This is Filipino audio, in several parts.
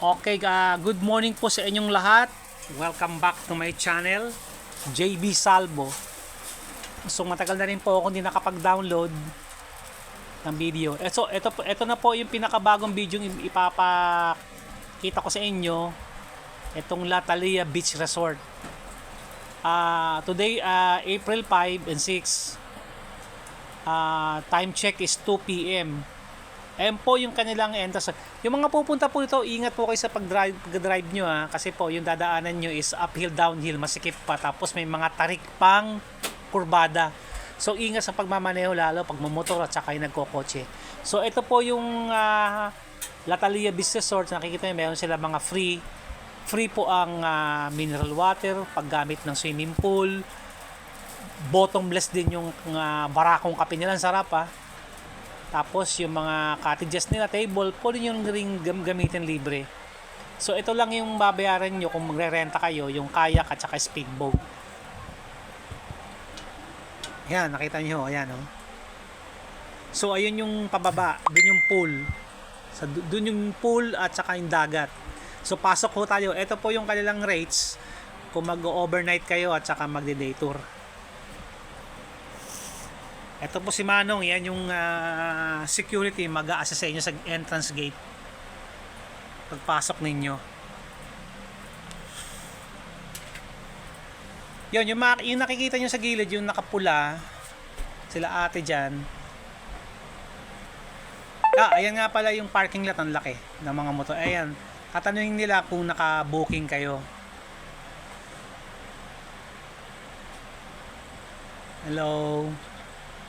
Okay, ah, good morning po sa inyong lahat. Welcome back to my channel, JB Salvo. So matagal na rin po ako hindi nakapag-download ng video. Eh, so ito, ito na po yung pinakabagong video yung ipapakita ko sa inyo. Itong La Talia Beach Resort. Ah, today, ah, April 5 and 6. Ah, time check is 2 p.m. Ayan po yung kanilang entrance. Yung mga pupunta po dito, ingat po kayo sa pag-drive, pag-drive nyo ha. Kasi po, yung dadaanan nyo is uphill, downhill, masikip pa. Tapos may mga tarik pang kurbada. So, ingat sa pagmamaneho lalo pag mamotor at saka yung nagkokotse. So, ito po yung uh, Latalia Beach Resort. Nakikita nyo, meron sila mga free. Free po ang ah, mineral water, paggamit ng swimming pool. Bottomless din yung ah, barakong kape nila. Ang sarap ha. Tapos yung mga cottages nila, table, pwede nyo ring gam- gamitin libre. So ito lang yung babayaran nyo kung magre-renta kayo, yung kayak at saka speedboat. Yan, nakita nyo, ayan oh. So ayun yung pababa, dun yung pool. Sa dun yung pool at saka yung dagat. So pasok ho tayo. Ito po yung kanilang rates kung mag-overnight kayo at saka magde-day tour. Ito po si Manong, yan yung ah, security mag-a-assist sa inyo sa entrance gate. Pagpasok ninyo. Yun, yung, yung nakikita nyo sa gilid, yung nakapula, sila ate dyan. Ah, ayan nga pala yung parking lot, ang laki ng mga motor. Ayan, tatanungin nila kung naka-booking kayo. Hello.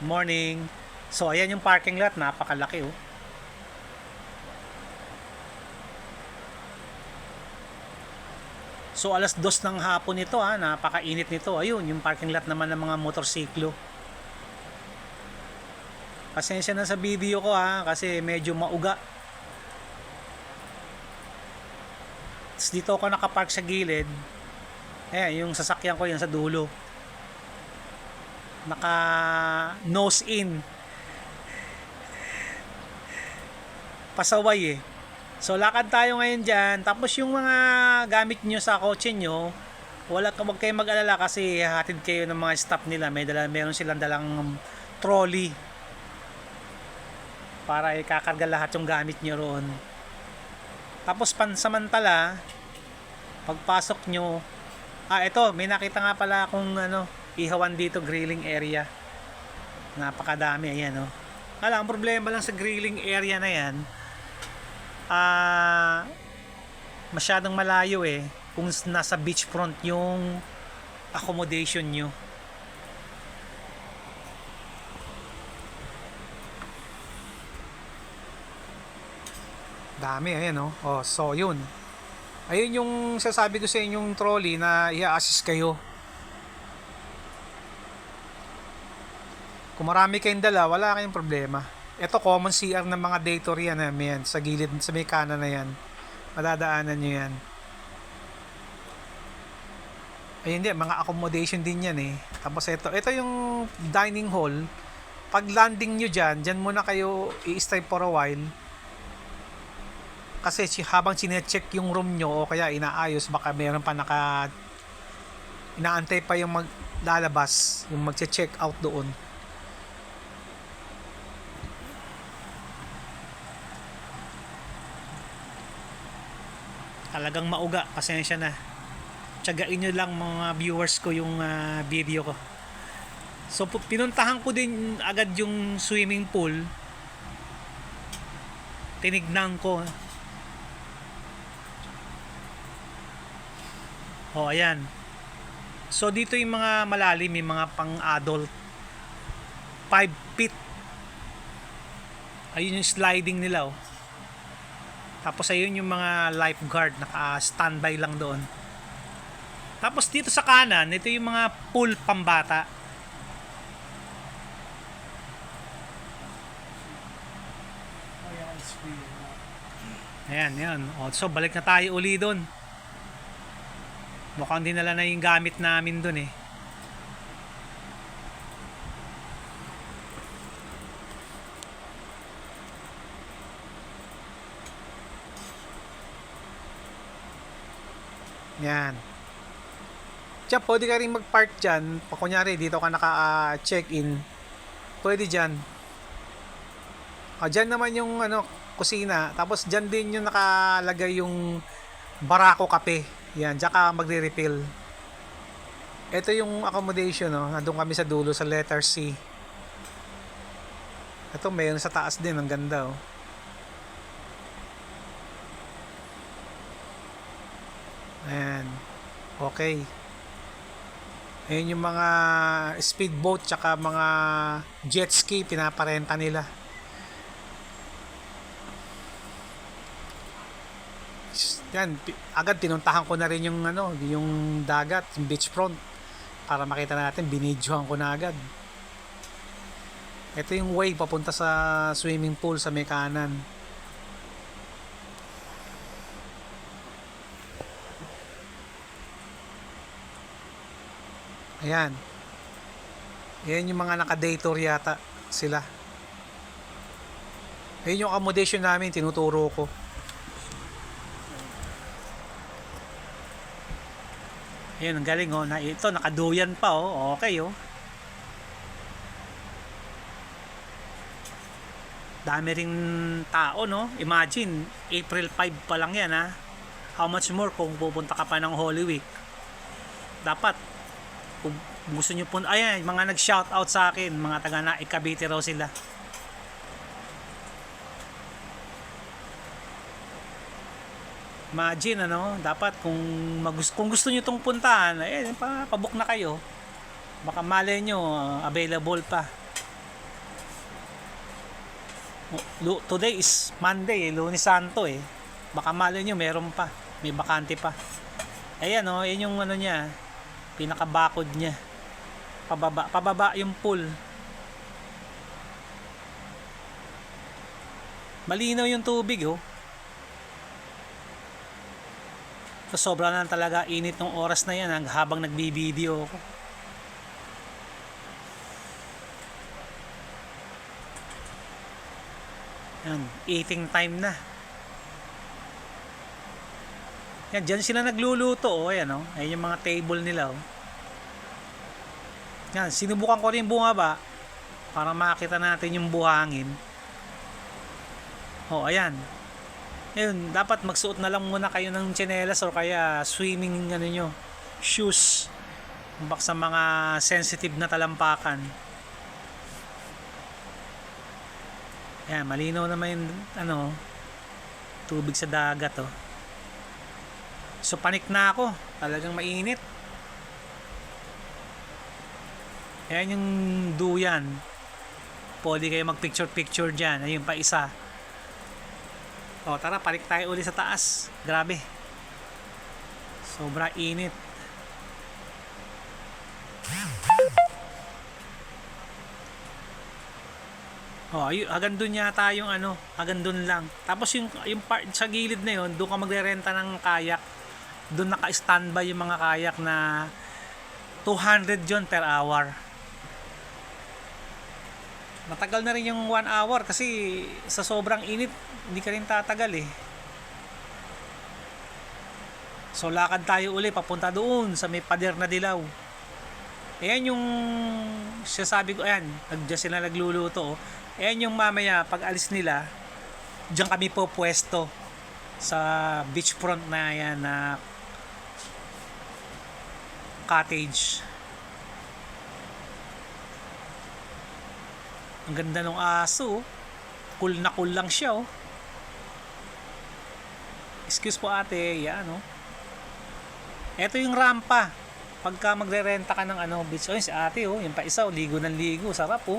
Morning. So, ayan yung parking lot. Napakalaki, oh. So, alas dos ng hapon nito, ha. Napakainit nito. Ayun, yung parking lot naman ng mga motorsiklo. Pasensya na sa video ko, ha. Kasi medyo mauga. Tapos dito ako nakapark sa gilid. Ayan, yung sasakyan ko yan sa dulo naka nose in. Pasaway eh. So lakad tayo ngayon dyan. Tapos yung mga gamit nyo sa kotse nyo wala ka wag kayo mag-alala kasi hatid kayo ng mga staff nila. May dala, meron silang dalang trolley para ikakarga lahat yung gamit nyo roon. Tapos pansamantala pagpasok nyo ah ito may nakita nga pala akong ano ihawan dito grilling area. Napakadami ayan oh. Ala, ang problema lang sa grilling area na yan ah masyadong malayo eh kung nasa beachfront yung accommodation nyo. Dami ayan oh. Oh so yun. Ayun yung sasabi ko sa inyong trolley na i-assist kayo Kung marami kayong dala, wala kayong problema. Ito common CR ng mga day tour yan, eh, yan sa gilid, sa may kanan na yan. Madadaanan nyo yan. Ayun din, mga accommodation din yan eh. Tapos ito, ito yung dining hall. Pag landing nyo dyan, dyan muna kayo i-stay for a while. Kasi si- habang sinecheck yung room nyo o kaya inaayos, baka meron pa naka inaantay pa yung maglalabas, yung magche-check out doon. Talagang mauga. Pasensya na. Tiyagain nyo lang mga viewers ko yung ah, video ko. So pinuntahan ko din agad yung swimming pool. Tinignan ko. Oh ayan. So dito yung mga malalim yung mga pang adult 5 feet. Ayun yung sliding nila oh tapos ayun yung mga lifeguard naka-standby lang doon. Tapos dito sa kanan, ito yung mga pool pambata. Ayan, yan. O, so, balik na tayo uli doon. Mukhang dinala na yung gamit namin doon eh. Yan. Diyan, pwede ka rin mag-park dyan. Kunyari, dito ka naka-check-in. Pwede dyan. Ah, dyan naman yung ano, kusina. Tapos dyan din yung nakalagay yung barako kape. Yan, dyan ka magre-refill. Ito yung accommodation, no? Nandun kami sa dulo sa letter C. Ito, mayroon sa taas din. Ang ganda, oh. Ayan. Okay. Ayan yung mga speedboat tsaka mga jet ski pinaparenta nila. Yan, agad pinuntahan ko na rin yung ano, yung dagat, yung beachfront para makita natin, binidyohan ko na agad. Ito yung way papunta sa swimming pool sa may kanan. Ayan. Ayan yung mga naka-day yata sila. Ayan yung accommodation namin, tinuturo ko. Ayan, ang galing oh. Na, ito, nakaduyan pa oh. Okay oh. Dami ring tao no. Imagine, April 5 pa lang yan ha. How much more kung pupunta ka pa ng Holy Week. Dapat, kung gusto nyo po, ayan, mga nag-shout out sa akin, mga taga na Cavite raw sila. Imagine ano, dapat kung magus kung gusto niyo tong puntahan, eh pa na kayo. Baka malay nyo, uh, available pa. Today is Monday, eh, Lunes Santo eh. Baka malay nyo, meron pa. May bakante pa. Ayan oh, yan yung ano niya, pinakabakod niya. Pababa, pababa yung pool. Malinaw yung tubig oh. So, sobra na talaga init ng oras na yan hang- habang nagbibideo ako. Yan, eating time na. Yan, dyan sila nagluluto, oh, ayan, oh. Ayan yung mga table nila, oh. Yan, sinubukan ko rin bumaba para makita natin yung buhangin. Oh, ayan. Ayun, dapat magsuot na lang muna kayo ng tsinelas or kaya swimming ano nyo, shoes. Bak sa mga sensitive na talampakan. Ayan, malinaw naman yung ano, tubig sa dagat oh. So panik na ako, talagang mainit. Ayan yung duyan. Pwede kayo mag picture picture dyan. Ayun pa isa. O tara, panik tayo uli sa taas. Grabe. Sobra init. Oh, ay, hanggang dun yata yung ano, hanggang dun lang. Tapos yung yung part sa gilid na yon, doon ka magrerenta ng kayak. Doon naka-standby yung mga kayak na 200 yon per hour. Matagal na rin yung 1 hour kasi sa sobrang init, hindi ka rin tatagal eh. So lakad tayo uli papunta doon sa may pader na dilaw. Ayan yung sasabi ko, ayan, nagdiyan sila nagluluto. Ayan yung mamaya pag alis nila, diyan kami po pwesto sa beachfront na yan na cottage. Ang ganda ng aso. oh. Cool na cool lang siya oh. Excuse po ate, yan oh. Ito yung rampa. Pagka magre-renta ka ng ano, beach, yun si ate oh, yung pa isa, oh, ligo ng ligo, sarap oh.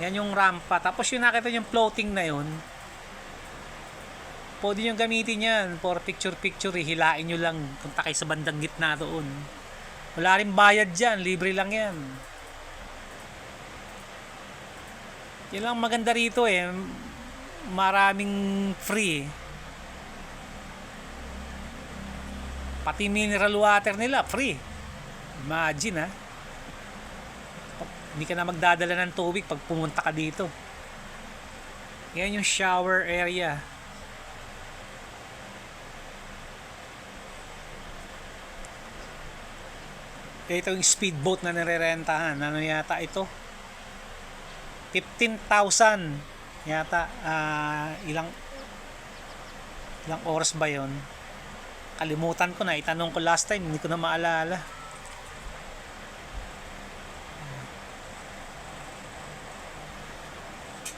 Yan yung rampa. Tapos yung nakita yung floating na yun, pwede yung gamitin yan for picture-picture, eh. hilain nyo lang, punta kayo sa bandang gitna doon. Wala rin bayad dyan, libre lang yan. Yun lang maganda rito eh. Maraming free. Pati mineral water nila, free. Imagine ha. Pag, hindi ka na magdadala ng tubig pag pumunta ka dito. Yan yung shower area. Ito yung speedboat na nirerentahan. Ano yata ito? 15,000 yata. ah, ilang ilang oras ba yon? Kalimutan ko na. Itanong ko last time. Hindi ko na maalala.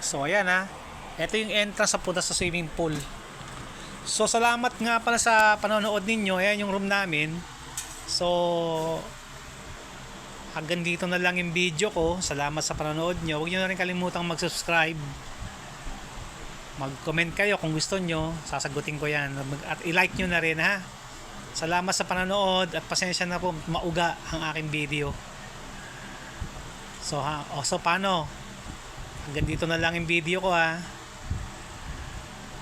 So, ayan ha. Ito yung entrance sa punta sa swimming pool. So, salamat nga pala sa panonood ninyo. Ayan yung room namin. So, hanggang dito na lang yung video ko. Salamat sa panonood nyo. Huwag nyo na rin kalimutang mag-subscribe. Mag-comment kayo kung gusto nyo. Sasagutin ko yan. At i-like nyo na rin ha. Salamat sa panonood at pasensya na po mauga ang aking video. So, ha, o, so paano? Hanggang dito na lang yung video ko ha.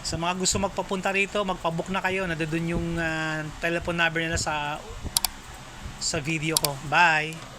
Sa mga gusto magpapunta rito, magpabook na kayo. Nandoon yung ah, telephone number nila sa sa video ko. Bye!